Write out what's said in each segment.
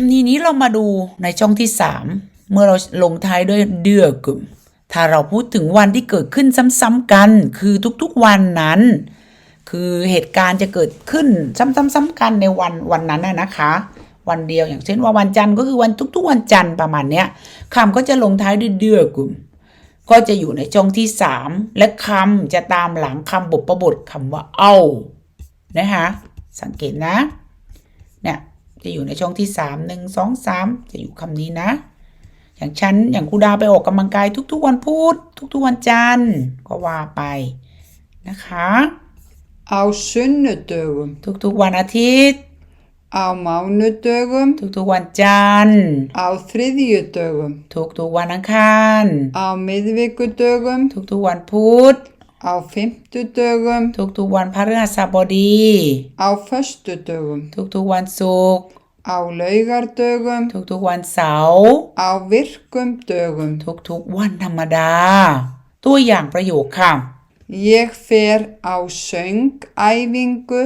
ทีนี้เรามาดูในช่องที่สามเมื่อเราลงท้ายด้วยเดือกึมถ้าเราพูดถึงวันที่เกิดขึ้นซ้ำๆกัน คือทุกๆวันนั้น คือเหตุการณ์จะเกิดขึ้นซ้ำๆๆกันในวันวันนั้นนะคะ วันเดียวอย่างเช่นว่าวันจันทร์ก็คือวันทุกๆวันจันทร์ประมาณเนี้ยคำก็จะลงท้ายด้วยเดือกึมก็จะอยู่ในช่องที่สามและคำจะตามหลังคำบุพบทคำว่าเอานะคะสังเกตนะเนี่ย จะอยู่ในช่องที่สามหนึ่งสองสามจะอยู่คำนี้นะ อย่างฉันอย่างครูดาไปออกกำลังกายทุกๆวันพุธทุกๆวันจันทร์ก็ว่าไปนะคะ Á sunnudögum, ทุกๆวันอาทิตย์ á mánudögum, ทุกๆวันจันทร์ á þriðjudögum, ทุกๆวันอังคาร á miðvikudögum, ทุกๆวันพุธ á fimmtudögum, ทุกๆวันพฤหัสบดี á föstudögum, ทุกๆวันศุกร์ á laugardögum, ทุกๆวันเสาร์ á virkum dögum. ทุกๆวันธรรมดา ตัวอย่างประโยคค่ะ Ég fer á söngæfingu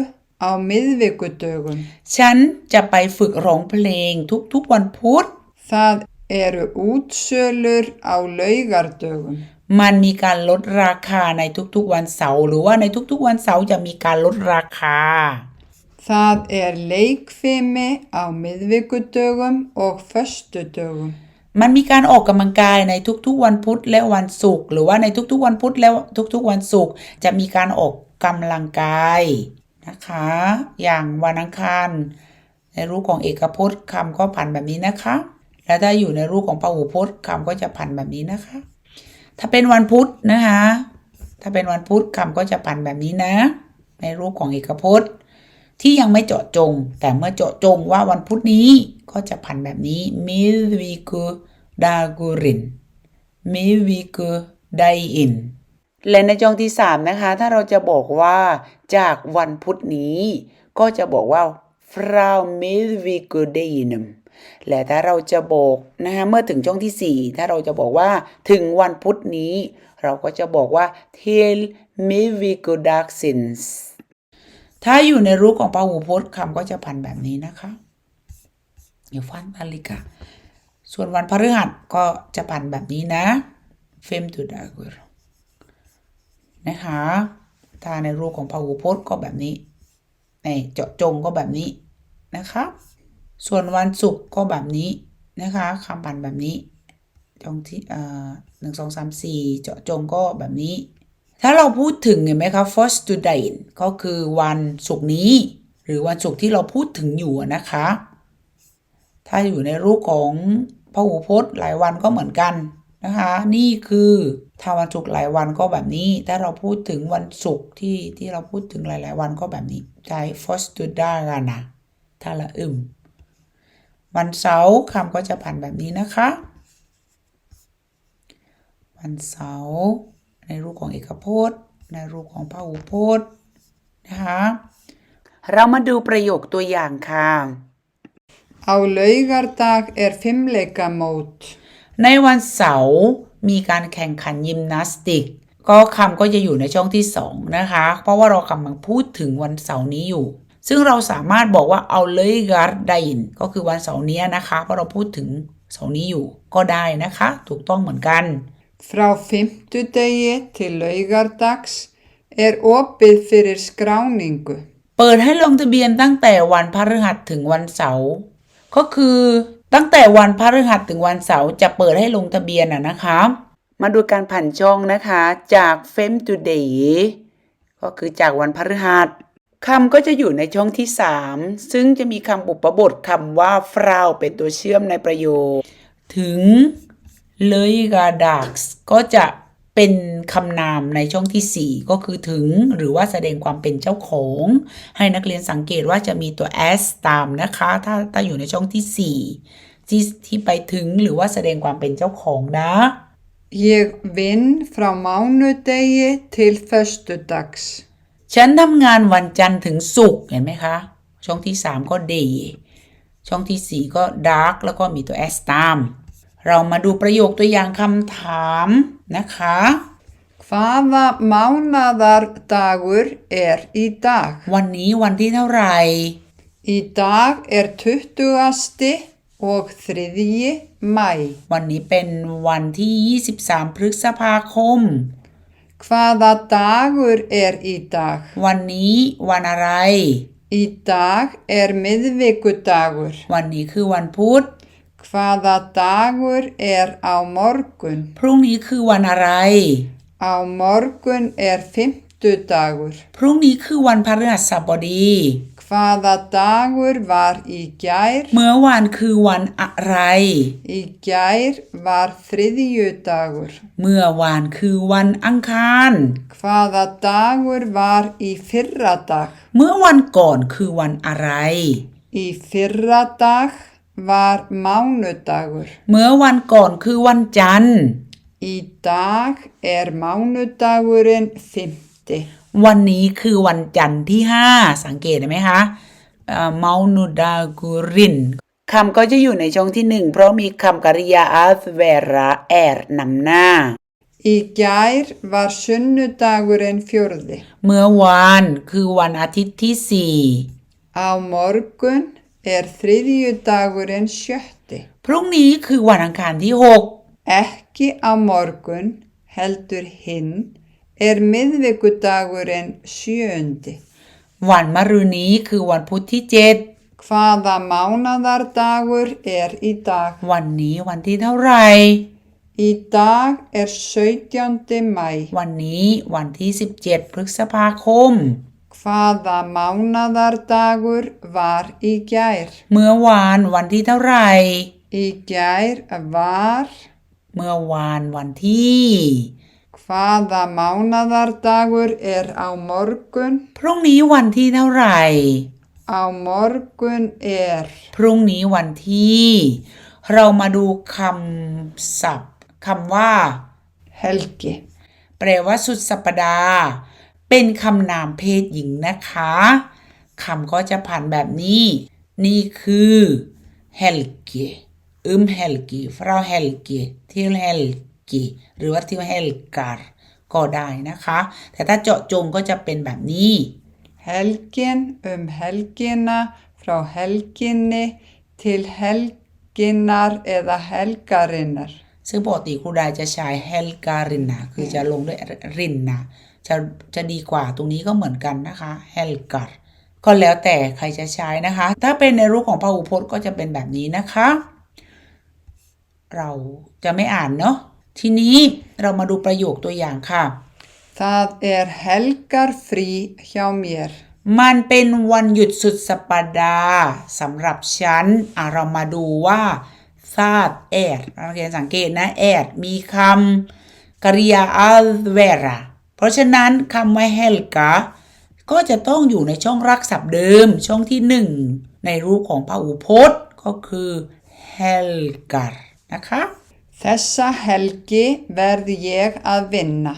á miðvikudögum. ฉันจะไปฝึกร้องเพลงทุกๆวันพุธ Það eru útsölur á laugardögum. มันมีการลดราคาในทุกๆวันเสาร์หรือว่าในทุกๆวันเสาร์จะมีการลดราคา Það er leikfimi á miðvikudögum og föstudögum. มันมีการออกกำลังกายในทุกๆวันพุธและวันศุกร์หรือว่าในทุกๆวันพุธและทุกๆวันศุกร์จะมีการออกกำลังกายนะคะ อย่างวันอังคารในรูปของเอกพจน์คำก็ผันแบบนี้นะคะ แล้วถ้าอยู่ในรูปของพหูพจน์คำก็จะผันแบบนี้นะคะ ถ้าเป็นวันพุธนะคะ ถ้าเป็นวันพุธคำก็จะผันแบบนี้นะ ในรูปของเอกพจน์ ที่ยังไม่เจาะจง แต่เมื่อเจาะจงว่าวันพุธนี้ก็จะผันแบบนี้มิวิกุดากุรินมิวิกุไดอินและในช่องที่ 3 นะคะ ถ้าเราจะบอกว่าจากวันพุธนี้ ก็จะบอกว่า frau m i d และถ้าเราจะบอกนะคะเมื่อถึงช่องที่ 4 ถ้าเราจะบอกว่าถึงวันพุธนี้ เราก็จะบอกว่า till m i v i k u d a g s i n s ถ้าอยู่ในรูปของพหูพจน์คำก็จะพันแบบนี้นะคะอยู่ฟันนาฬิกาส่วนวันพฤหัสก็จะพันแบบนี้นะเฟมตูดากุรนะคะถ้าในรูปของพหูพจน์ก็แบบนี้ในเจาะจงก็แบบนี้นะคะ ส่วนวันศุกร์ก็แบบนี้นะคะคำพันแบบนี้ตรงที่เอ่อหนึ่งสองสามสี่เจาะจงก็แบบนี้ ถ้าเราพูดถึงเห็นไหมคะ first to date ก็คือวันศุกร์นี้ หรือวันศุกร์ที่เราพูดถึงอยู่นะคะ ถ้าอยู่ในรูปของพหูพจน์หลายวันก็เหมือนกันนะคะ นี่คือถ้าวันศุกร์หลายวันก็แบบนี้ ถ้าเราพูดถึงวันศุกร์ที่ที่เราพูดถึงหลาย ๆ วันก็แบบนี้ ใช้ first to date กันนะถ้าละอึม วันเสาร์คำก็จะผันแบบนี้นะคะ วันเสาร์ในรูปของเอกพจน์ ในรูปของพหูพจน์นะคะเรามาดูประโยคตัวอย่างค่ะ Á laugardag er fimmleikamót. ในวันเสาร์มีการแข่งขันยิมนาสติก ก็คำก็จะอยู่ในช่องที่2นะคะ เพราะว่าเรากำลังพูดถึงวันเสาร์นี้อยู่ ซึ่งเราสามารถบอกว่าเอาเลยการ์ดนก็คือวันเสาร์นี้นะคะ เพราะเราพูดถึงเสาร์นี้อยู่ก็ได้นะคะ ถูกต้องเหมือนกัน Frá fimmtudegi til laugardags er opið fyrir skráningu. เปิดให้ลงทะเบียนตั้งแต่วันพฤหัสถึงวันเสาร์ก็คือตั้งแต่วันพฤหัสถึงวันเสาร์จะเปิดให้ลงทะเบียนอะนะคะ มาดูการผันช่องนะคะจาก fem today ก็คือจากวันพฤหัส คำก็จะอยู่ในช่องที่ 3 ซึ่งจะมีคำบุปบทคำว่าฟราวเป็นตัวเชื่อมในประโยค ถึงเลยกาดักส์ก็จะเป็นคำนามในช่องทีสี่ 4 ก็คือถึงหรือว่าแสดงความเป็นเจ้าของ ให้นักเรียนสังเกตว่าจะมีตัว s ตามนะคะ ถ้าถ้าอยู่ในช่องที่ 4 ที่ที่ไปถึงหรือว่าแสดงความเป็นเจ้าของนะ Ég vinn frá mánudegi til föstudags. ฉันทำงานวันจันทร์ถึงศุกร์เห็นไหมคะ ช่องที่ 3 ก็ day ช่องทีสี่ 4 ก็ dark แล้วก็มีตัว s ตาม เรามาดูประโยคตัวอย่างคำถามนะคะ Hvaða mánaðardagur er í dag? วันนี้วันที่เท่าไหร่ Í dag er 20. og þriðji mæ. วันนี้เป็นวันที่ 23 พฤษภาคม Hvaða dagur er í dag? วันนี้วันอะไร Í dag er miðvikudagur. วันนี้คือวันพุธ Hvaða dagur er á morgun? พรุ่งนี้คือวันอะไร Á morgun er fimmtudagur. พรุ่ง นี้คือวันพฤหัสบดี Hvaða dagur var í gær? เมื่อวานคือวันอะไร Í gær var þriðjudagur. เมื่อวานคือวันอังคาร Hvaða dagur var í fyrradag? เมื่อวันก่อนคือวันอะไร Í fyrradag var mánudagur. เมื่อวันก่อนคือวันจันทร์ Í dag er mánudagurinn fymti. วันนี้คือวันจันทร์ที่ 5 สังเกตได้ไหมคะเมานูดากูรินคำก็จะอยู่ในช่องที่หนึ่งเพราะมีคำกริยา as vera er นำหน้า Í gær var sunnudagurinn fjórði. เมื่อวานคือวันอาทิตย์ที่สี่ Á morgun er þriðjudagurinn sjötti. พรุ่งนี้คือวันอังคารที่หก Ekki á morgun, heldur hinn, er miðvikudagurinn sjöundi. วันมะรืนนี้คือวันพุธที่เจ็ด Hvaða mánaðardagur er í dag? วันนี้วันที่เท่าไหร่ Í dag er 17. mæ. วันนี้วันที่17พฤษภาคม Hvaða mánaðardagur var í gær? เมื่อวานวันที่เท่าไหร่ Í gær var เมื่อวานวันที่ Hvaða mánaðardagur er á morgun? พรุ่งนี้วันที่เท่าไหร่ Á morgun er พรุ่งนี้วันที่ เรามาดูคำศัพท์คำว่า helgi. แปลว่าสุดสัปดาห์ เป็นคำนามเพศหญิงนะคะคำก็จะผ่านแบบนี้ นี่คือ helge อึม helge ฟราว helge ทิ ล helge หรือว่าทิล helgar ก็ได้นะคะ แต่ถ้าเจาะจงก็จะเป็นแบบนี้ Helgin um helgina frá helginni til helginnar eða helgarinnar. ซึ่งปกติครูดาจะใช้ helgarina คือจะลงด้วยรินนะจะจะดีกว่าตรงนี้ก็เหมือนกันนะคะ helgar ก็แล้วแต่ใครจะใช้นะคะ ถ้าเป็นในรูปของพหูพจน์ก็จะเป็นแบบนี้นะคะ เราจะไม่อ่านเนาะ ทีนี้เรามาดูประโยคตัวอย่างค่ะ Það er helgarfrí hjá mér. มันเป็นวันหยุดสุดสัปดาห์สำหรับฉันอะเรามาดูว่าซาดแอดนักเรียนสังเกตนะแอดมีคำกริยา al vera เพราะฉะนั้นคำว่า helga ก็จะต้องอยู่ในช่องรักศัพท์เดิม ช่องที่หนึ่งในรูปของพหูพจน์ก็คือ helgar นะคะ Þessa helgi verð ég að vinna.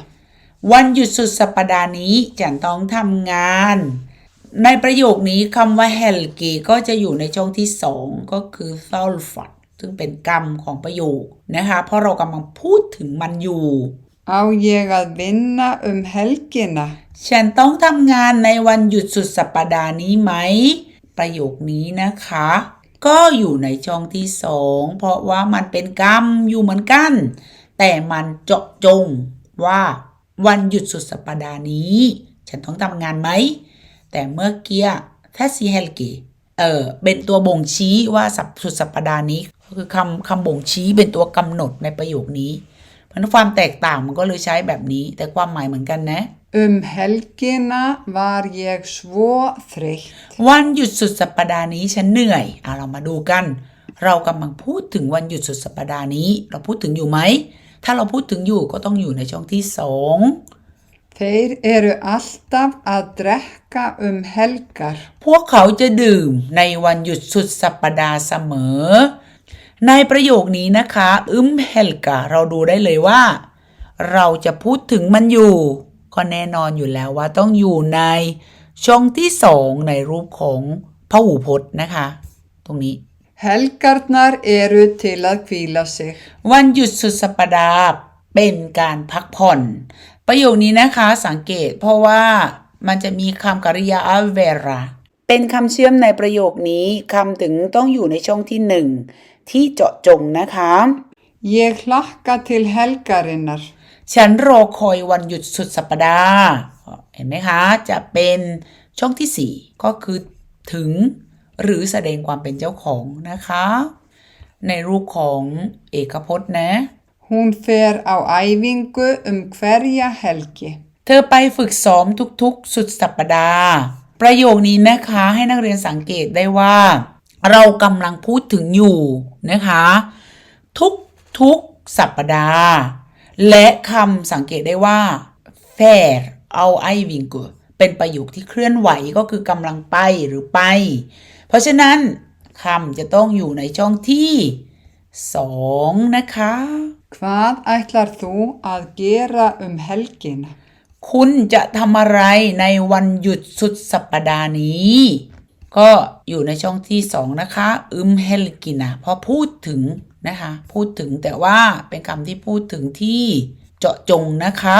วันหยุดสุดสัปดาห์นี้ฉันต้องทำงาน ในประโยคนี้คำว่า helgi ก็จะอยู่ในช่องที่สองก็คือ thulfat ซึ่งเป็นกรรมของประโยคนะคะเพราะเรากำลังพูดถึงมันอยู่ Á ég að vinna um helgina? ฉันต้องทำงานในวันหยุดสุดสัปดาห์นี้ไหม ประโยคนี้นะคะ ก็อยู่ในช่องที่สองเพราะว่ามันเป็นกรรมอยู่เหมือนกัน แต่มันเจาะจงว่าวันหยุดสุดสัปดาห์นี้ ฉันต้องทำงานไหม แต่เมื่อกี้ถ้าซีเฮลกีเออเป็นตัวบ่งชี้ว่าสัปสุดสัปดาห์นี้ก็คือคำคำบ่งชี้เป็นตัวกำหนดในประโยคนี้ เพราะความแตกต่างมันก็เลยใช้แบบนี้แต่ความหมายเหมือนกันนะ Um helgina var ég svo þreytt. วันหยุดสุดสัปดาห์นี้ฉันเหนื่อยอะเรามาดูกัน เรากำลังพูดถึงวันหยุดสุดสัปดาห์นี้ เราพูดถึงอยู่ไหม ถ้าเราพูดถึงอยู่ก็ต้องอยู่ในช่องที่สอง Þeir eru alltaf að drekka um helgar. พวกเขาจะดื่มในวันหยุดสุดสัปดาห์เสมอ ในประโยคนี้นะคะ อึมเฮลกาเราดูได้เลยว่า เราจะพูดถึงมันอยู่ ก็แน่นอนอยู่แล้วว่าต้องอยู่ในช่องที่สองในรูปของพหูพจน์นะคะ ตรงนี้ Helgarnar eru til að hvíla sig. วันหยุดสุดสัปดาห์เป็นการพักผ่อน ประโยคนี้นะคะสังเกตเพราะว่ามันจะมีคำกริยา avera เป็เป็นคำเชื่อมในประโยคนี้คำถึงต้องอยู่ในช่องที่หนึ่งที่เจาะจงนะคะ Ég hlakka til helgarinnar. ฉันรอคอยวันหยุดสุดสัปดาห์ เห็นไหมคะ จะเป็นช่องที่ 4 ก็คือถึงหรือแสดงความเป็นเจ้าของนะคะ ในรูปของเอกพจน์นะ Hún fer á æfingu um hverja helgi. เธอไปฝึกซ้อมทุกๆ สุดสัปดาห์ ประโยคนี้นะคะให้นักเรียนสังเกตได้ว่า เรากำลังพูดถึงอยู่นะคะ ทุกๆสัปดาห์ และคำสังเกตได้ว่า fair เอาไอวิงกเป็นประโยคที่เคลื่อนไหวก็คือกำลังไปหรือไป เพราะฉะนั้นคำจะต้องอยู่ในช่องที่สองนะคะ Hvað ætlar þú að gera um helgina? คุณจะทำอะไรในวันหยุดสุดสัปดาห์นี้ ก็อยู่ในช่องที่สองนะคะ อึมเฮลกินะพอพูดถึง นะคะ พูดถึงแต่ว่าเป็นคำที่พูดถึงที่เจาะจงนะคะ